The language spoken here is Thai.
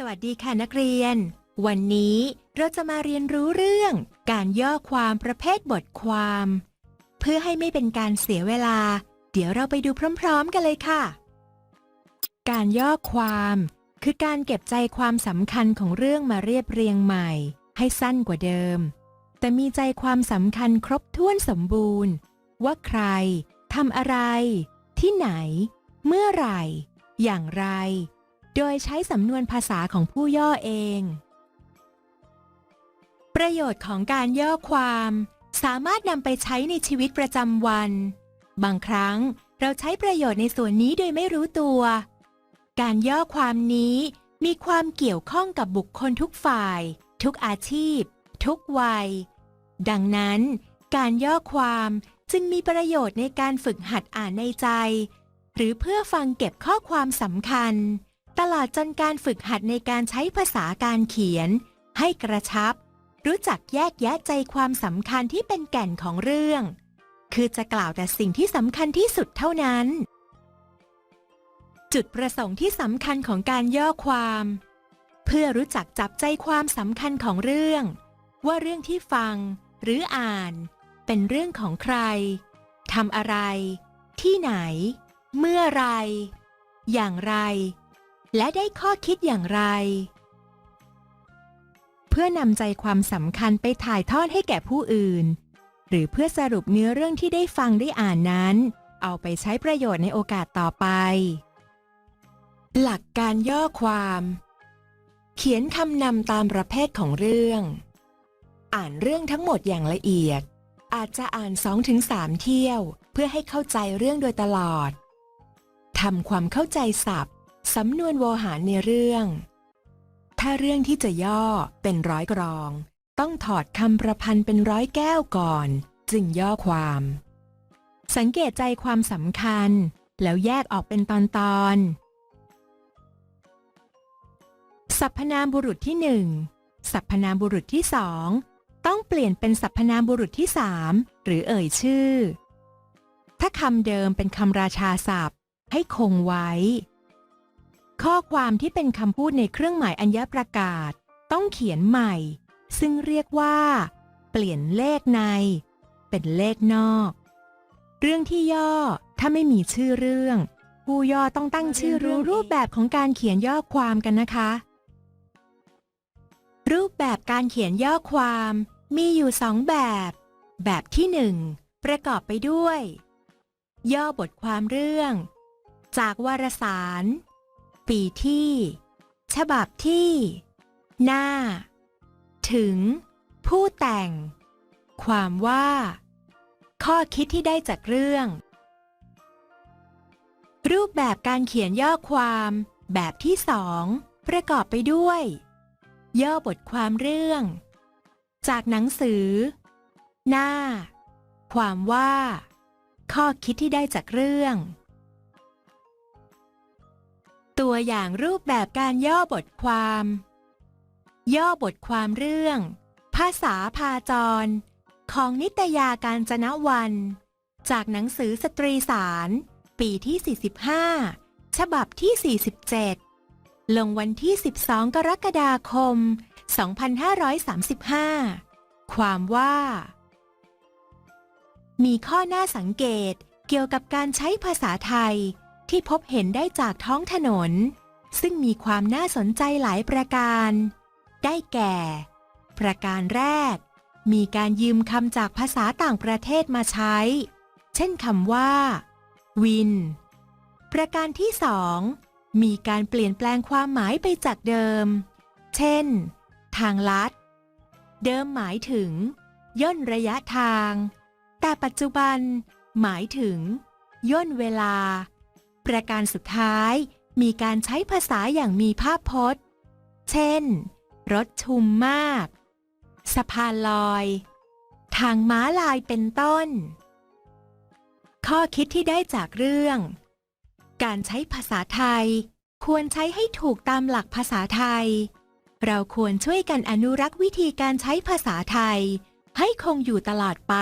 สวัสดีค่ะนักเรียน วันนี้เราจะมาเรียนรู้เรื่อง การย่อความประเภทบทความ เพื่อให้ไม่เป็นการเสียเวลา เดี๋ยวเราไปดูพร้อมๆกันเลยค่ะ การย่อความ คือการเก็บใจความสำคัญของเรื่องมาเรียบเรียงใหม่ ให้สั้นกว่าเดิม แต่มีใจความสำคัญครบถ้วนสมบูรณ์ ว่าใครทำอะไร ที่ไหน เมื่อไหร่ อย่างไร โดยใช้สำนวนภาษาของผู้ย่อเอง ประโยชน์ของการย่อความ สามารถนำไปใช้ในชีวิตประจำวัน บางครั้งเราใช้ประโยชน์ในส่วนนี้โดยไม่รู้ตัว การย่อความนี้มีความเกี่ยวข้องกับบุคคลทุกฝ่าย ทุกอาชีพ ทุกวัย ดังนั้นการย่อความจึงมีประโยชน์ในการฝึกหัดอ่านในใจ หรือเพื่อฟังเก็บข้อความสำคัญ ตลอดจนการฝึกหัดในการใช้ภาษาการเขียน ให้กระชับ รู้จักแยกแยะใจความสำคัญที่เป็นแก่นของเรื่อง คือจะกล่าวแต่สิ่งที่สำคัญที่สุดเท่านั้น จุดประสงค์ที่สำคัญของการย่อความ เพื่อรู้จักจับใจความสำคัญของเรื่อง ว่าเรื่องที่ฟัง หรืออ่าน เป็นเรื่องของใครทำอะไร ที่ไหน เมื่อไร อย่างไร และได้ข้อคิดอย่างไร เพื่อนำใจความสำคัญไปถ่ายทอดให้แก่ผู้อื่น หรือเพื่อสรุปเนื้อเรื่องที่ได้ฟังได้อ่านนั้น เอาไปใช้ประโยชน์ในโอกาสต่อไป หลักการย่อความ เขียนคำนำตามประเภทของเรื่อง อ่านเรื่องทั้งหมดอย่างละเอียด อาจจะอ่าน 2-3 เที่ยว เพื่อให้เข้าใจเรื่องโดยตลอดทำความเข้าใจศัพท์ สำนวนโวหารในเรื่อง ถ้าเรื่องที่จะย่อเป็นร้อยกรอง ต้องถอดคำประพันธ์เป็นร้อยแก้วก่อน จึงย่อความ สังเกตใจความสำคัญ แล้วแยกออกเป็นตอนตอนสรรพนามบุรุษที่หนึ่งสรรพนามบุรุษที่สองต้องเปลี่ยนเป็นสรรพนามบุรุษที่สามหรือเอ่ยชื่อ ถ้าคำเดิมเป็นคำราชาศัพท์ ให้คงไว้ ข้อความที่เป็นคำพูดในเครื่องหมายอัญญประกาศ ต้องเขียนใหม่ ซึ่งเรียกว่า เปลี่ยนเลขใน เป็นเลขนอก เรื่องที่ย่อถ้าไม่มีชื่อเรื่อง ผู้ย่อต้องตั้งชื่อรู้รูปแบบของการเขียนย่อความกันนะคะ รูปแบบการเขียนย่อความ มีอยู่สองแบบ แบบที่หนึ่งประกอบไปด้วย ย่อบทความเรื่อง จากวารสาร ปีที่ ฉบับที่ หน้า ถึง ผู้แต่ง ความว่า ข้อคิดที่ได้จากเรื่อง รูปแบบการเขียนย่อความ แบบที่สองประกอบไปด้วย ย่อบทความเรื่อง จากหนังสือ หน้า ความว่า ข้อคิดที่ได้จากเรื่อง ตัวอย่างรูปแบบการย่อบทความ ย่อบทความเรื่อง ภาษาพาจร ของนิตยาการจนวัน จากหนังสือสตรีสาร ปีที่ 45 ฉบับที่ 47 ลงวันที่ 12 กรกฎาคม 2535 ความว่า มีข้อน่าสังเกตเกี่ยวกับการใช้ภาษาไทย ที่พบเห็นได้จากท้องถนน ซึ่งมีความน่าสนใจหลายประการ ได้แก่ ประการแรก มีการยืมคำจากภาษาต่างประเทศมาใช้ เช่นคำว่า วิน ประการที่สองมีการเปลี่ยนแปลงความหมายไปจากเดิม เช่น ทางลัด เดิมหมายถึง ย่นระยะทาง แต่ปัจจุบัน หมายถึง ย่นเวลา ประการสุดท้าย มีการใช้ภาษาอย่างมีภาพพจน์ เช่น รถชุมมาก สะพานลอย ทางม้าลายเป็นต้น ข้อคิดที่ได้จากเรื่อง การใช้ภาษาไทย ควรใช้ให้ถูกตามหลักภาษาไทย เราควรช่วยกันอนุรักษ์วิธีการใช้ภาษาไทย ให้คงอยู่ตลอดไป